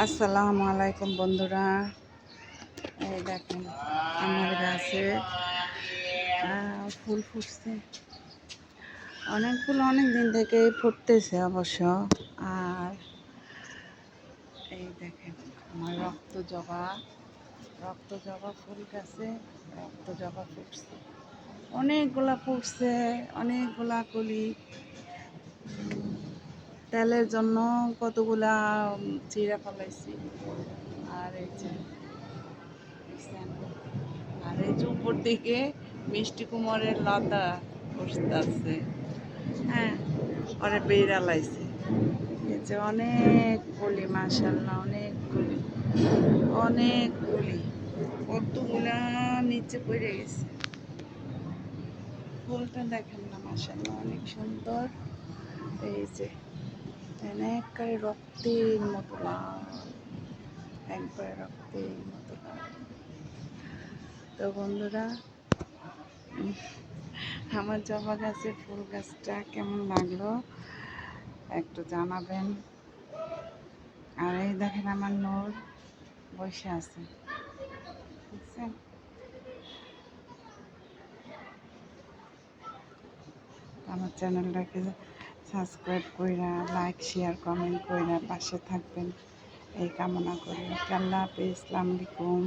আসসালামু আলাইকুম বন্ধুরা। এই দেখেন, আমার গাছে ফুল ফুটছে। অনেক ফুল অনেক দিন থেকেই ফুটতেছে অবশ্য। আর এই দেখেন, আমার রক্ত জবা রক্ত জবা ফুল গাছে, রক্ত জবা ফুটছে। অনেকগুলা ফুটছে, অনেকগুলা কলি। তেলের জন্য কতগুলা চিড়া ফলাইছি। আর এই যে আর এই যে উপর দিকে মিষ্টি কুমোরের লতা বসতে হ্যাঁ ওরে বেড়া লাইছে। এই যে অনেক কলি মাসাল্লাহ অনেক কলি অনেক কলি কতগুলা নিচে পড়ে গেছে। ফুলটা দেখেন না মাসাল্লাহ অনেক সুন্দর। এই যে একবারে রক্তের মতো লাল, একবারে রক্তের মতো লাল। তো বন্ধুরা, আমার জবা গাছের ফুল গাছটা কেমন লাগল একটু জানাবেন। আর এই দেখেন আমার নোর বসে আছে আমার চ্যানেলটাকে সাবস্ক্রাইব কইরা লাইক শেয়ার কমেন্ট কইরা পাশে থাকবেন। এই কামনা করি। আল্লাহ হাফেজ আলাইকুম।